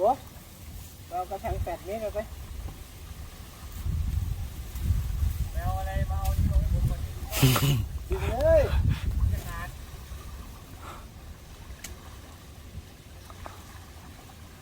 โอ้เรากระชังแปดเมตรเอาไปแมวอะไรมาเอาที่ลงให้ผมก่อนดึงเลย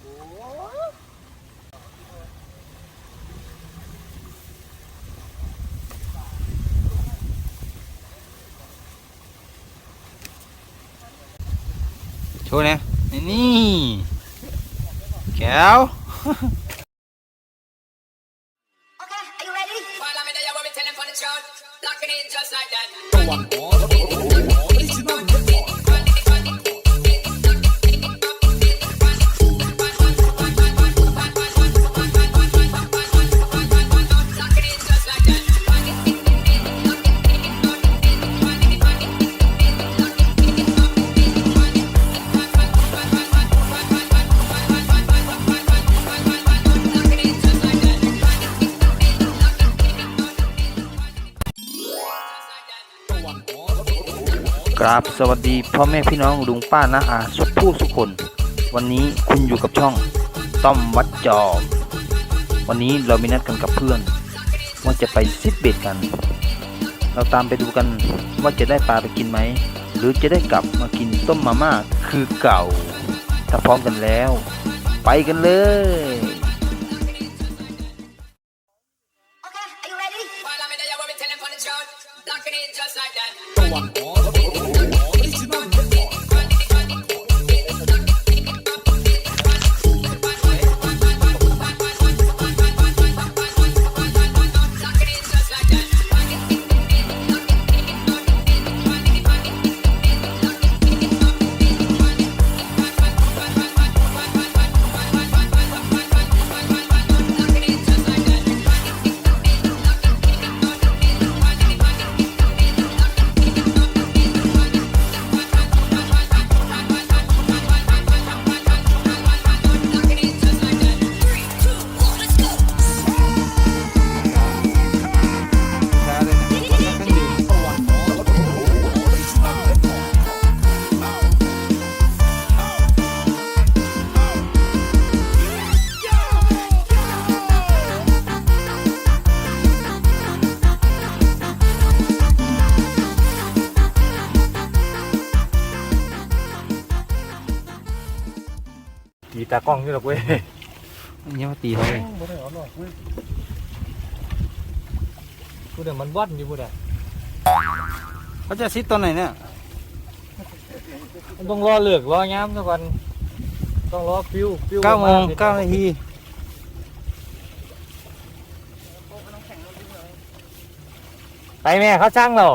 โอ้โชว์เนี่ยนี่ แก้ว Okay, ราบสวัสดีพ่อแม่พี่น้องลุงป้าน้าอาสุผู้สุคน วันนี้คุณอยู่กับช่องต้อมวัดจอม วันนี้เรามีนัดกันกับเพื่อน ว่าจะไปซิดเบ็ดกัน เราตามไปดูกันว่าจะได้ปลาไปกินไหม หรือจะได้กลับมากินต้มมาม่าคือเก่า ถ้าพร้อมกันแล้ว ไปกันเลย ตีตากล้องนี่หรอกเว้ยนี่มาตีเขาเลยบ่ได้เอาหรอกเว้ยพูดแต่มันวัดอยู่พูดแต่เขาจะซิดตอนไหนเนี่ยมันต้องรอเลือกรอย้ำสักวันต้องรอฟิวฟิวเก้าโมงประณเก้านาทีไปแม่เขาช่างเรา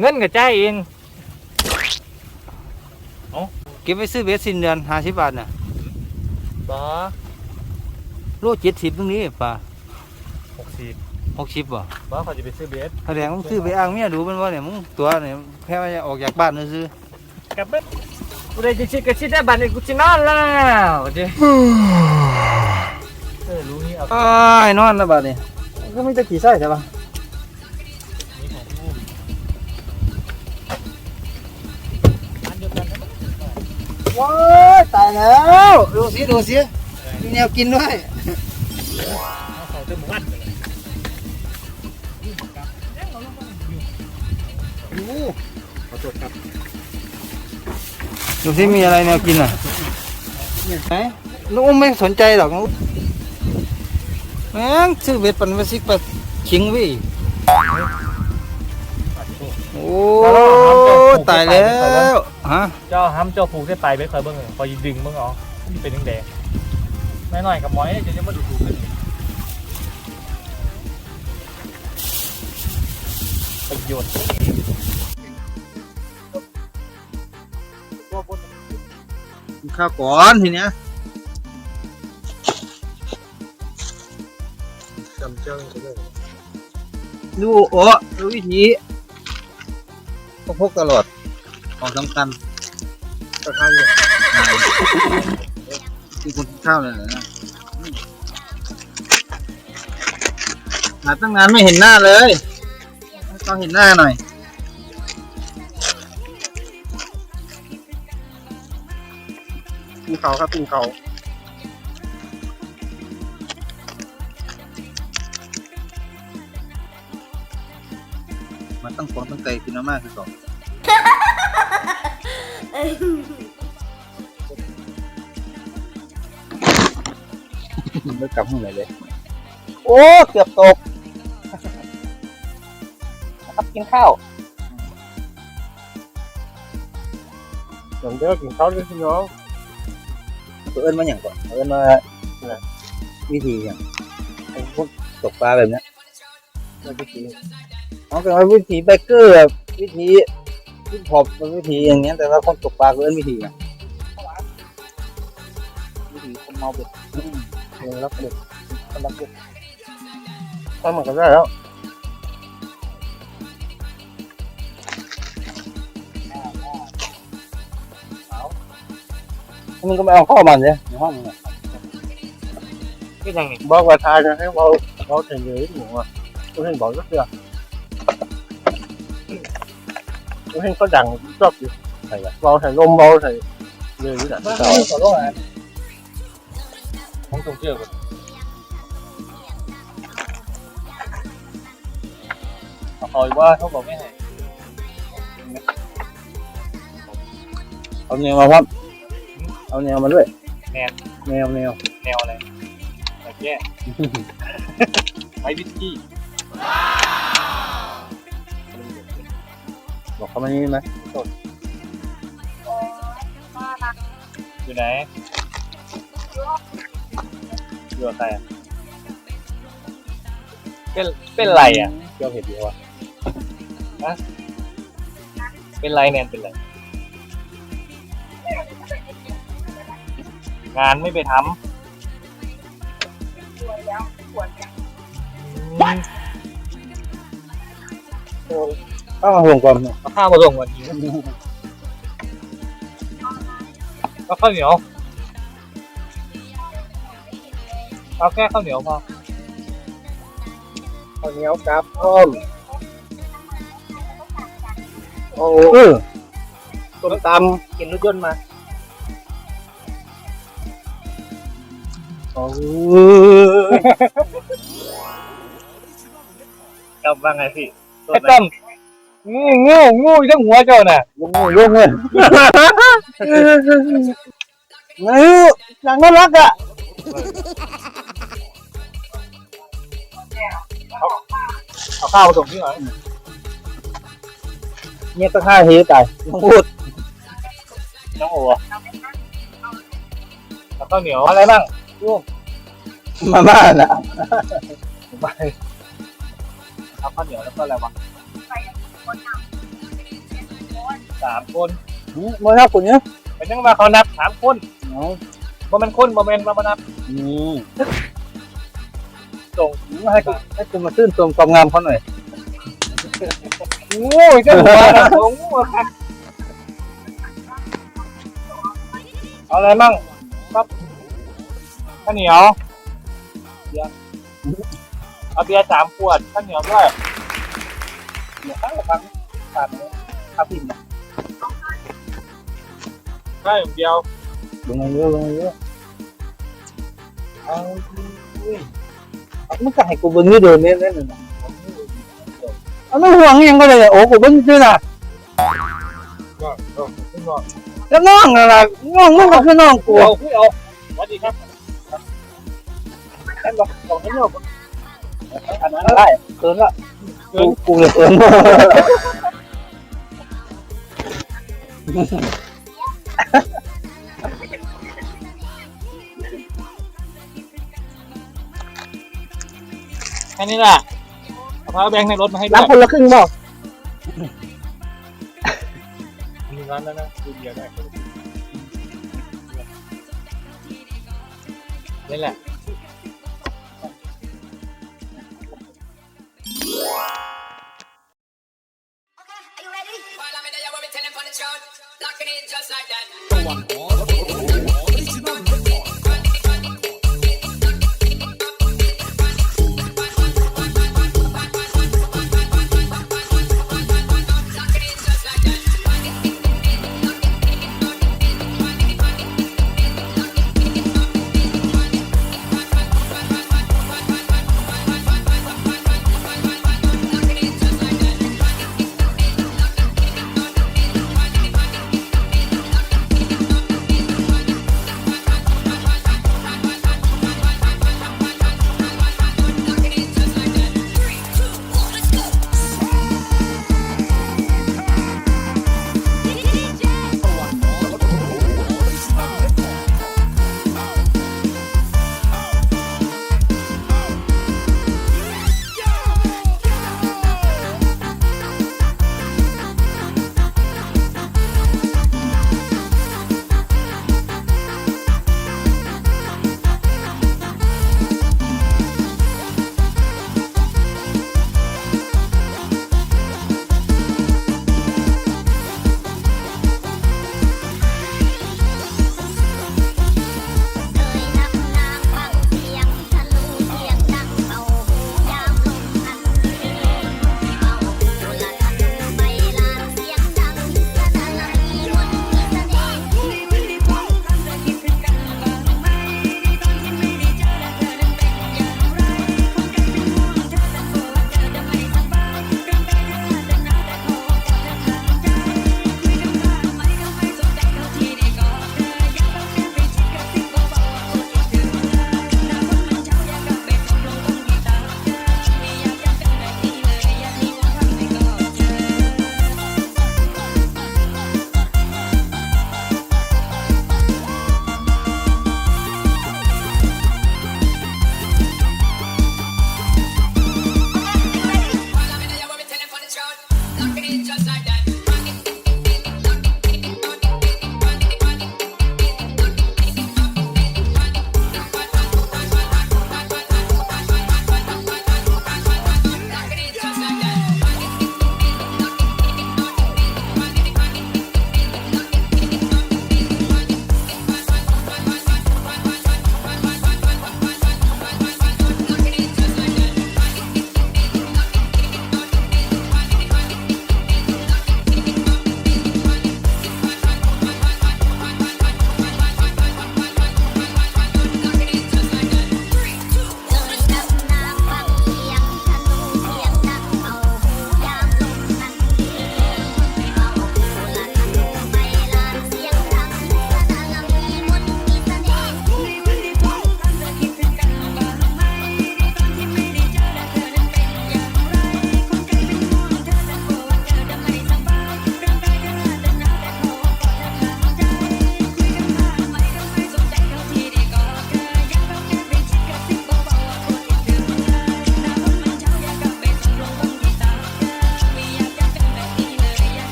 เงินกับใจายเอง เก็บไปซื้อเบสสินเดือนห้าสิบบาทน่ะต่อโลเจ็ดสิบตรงนี้ป่ะหกสิบหกสิบบ่บ่เขาจะไปซื้อเบสแสดงมึงซื้อไปอ้างเมียดูมันว่าเนี่ยมึงตัวเนี่ยแค่ว่าจะออกจากบ้านนั่นซื้อกับเบ็ดกูได้จะชิดก็ชิดได้บัตรนี่กูจะนอนแล้วเจ้เออรู้นี่เอาอ้ายนอนแล้วบ้านนี่ก็ไม่ตะกี้ใส่ใช่ป่ะายตายแล้ว ดูสิดูสิมีแนวกินด้วยเอาเขาเต็มวัดเลยขอโทษครับ ดูสิมีอะไรแนวกินอะไหนลูกอุ้มไม่สนใจหรอกลูกแม่งซื้อเบ็ดปันไปสิปะขิงวิโอ้ตายแล้ว ฮะเจ้าห้ำเจ้าผูกได้ไปไม่เคยเบิ่งเลยพอยิงดึงเบิ่งเอ๋อมันเป็นแดงๆไม่หน่อยกับหมอยเนี่ยจะจะมาดูถูกกันประโยชน์กินข้าวก่อนทีเนี้ยจำเจ้าเลยดูโอ้ดูวิธีพกพกตลอด ของสำคัญตะไคร้เนี่ยคือคนกินข้าวเลยนะหาตั้งนานไม่เห็นหน้าเลยต้องเห็นหน้าหน่อยเขาครับกินเขามาตั้งฟองตั้งใจกินมากคือสอง ไม่กลับห้องไหนเลย โอ้ เกือบตกครับกินข้าวอย่างเดียวกินเขาด้วยพี่น้องตัวเอิ้นมาอย่างก่อนเอิ้นมาวิธีอย่างไอ้พวกตกปลาแบบเนี้ยวิธีเขาเป็นว่าวิธีไบเกอร์แบบวิธี ที่พอบเป็นวิธีอย่างเงี้ยแต่ว่าคนตกปลาก็เอิ้นวิธีอะวิธีคนเมาเบ็ดเออรับเด็กรับเด็กทำมันก็ได้แล้วมึงก็ไม่เอาข้ามันเลยในห้องมึงอะก็ยังบอกว่าทายจะให้เราเราถึงเลยหนูอะตัวเห็นบอกก็เสือ ตัวเห็นก็ดังชอบอยู่ใส่เราใส่ลมเราใส่เลยนี่แหละบ้านเราขอโบอกว่าเขาบอกไม่ให้เอาแนวมาครับเอาแนวมาด้วยแนวแนวแนวแนวอะไรแบบแย่ไอวิสกี้บอกเขามานี่ไหมอยู่ไหนอยู่กับใครอะเป็นเป็นไรอะเกี่ยวเห็ดเดียวอะเป็นไรแนนเป็นไร งานไม่ไปทำ ต้องมาห่วงก่อนเอาข้าวมาส่งวันนี้ก็ข้าวเหนียวเอาแค่ข้าวเหนียวพอข้าวเหนียวกับอ้อมโอ้เออต้มตำกินรถยนต์มาโอ้กลับว่าไงพี่ไอ้ต้ม งูงูงูอยู่ทั้งหัวเจ้าน่ะลุงเงินลุงเงินเฮ้ยอย่างน่ารักอะเอาข้าวมาส่งที่หน่อยเนี่ยต้องห้าเฮียตายต้องพูดน้องโอ๋เอาข้าวเหนียวอะไรบ้างมาบ้านอะไปเอาข้าวเหนียวแล้วก็อะไรบ้าง สามคนมาหน้าคุณเนี่ยเป็นยังมาเขานับสามคนบ่แมันคนบ่แมันมานับอืมส่งให้กูให้กูมาชื่นชมความงามเขาหน่อยงูอยู่ทั้งหัวน่ะโอ้งูครับเอาอะไรบ้างครับข้าวเหนียวเบียร์เอาเบียร์สามขวดข้าวเหนียวด้วย เดี๋ยวข้าวฟังสามข้าวพิมพ์ใช่เดียวลงมาเยอะลงมาเยอะเอามึงก็ให้กูเบิ้งนี่เดินเนี่ยนั่นน่ะเอาไม่ห่วงยังก็เลยโอ้กูเบิ้งชื่อน่ะก็ก็ขึ้นก่อนแล้วน้องน่ะล่ะน้องมึงก็คือน้องกูเอาขึ้นเอาสวัสดีครับท่นบอกบอกให้โยกอันนั้นได้เกินละ กูกูเลยเกินแค่นี้แหละเอาพาแบงค์ในรถมาให้ด้รัวบยคนละครึ่งบอกมีร้านแล้วนะดูเบียร์ได้นี่แหละ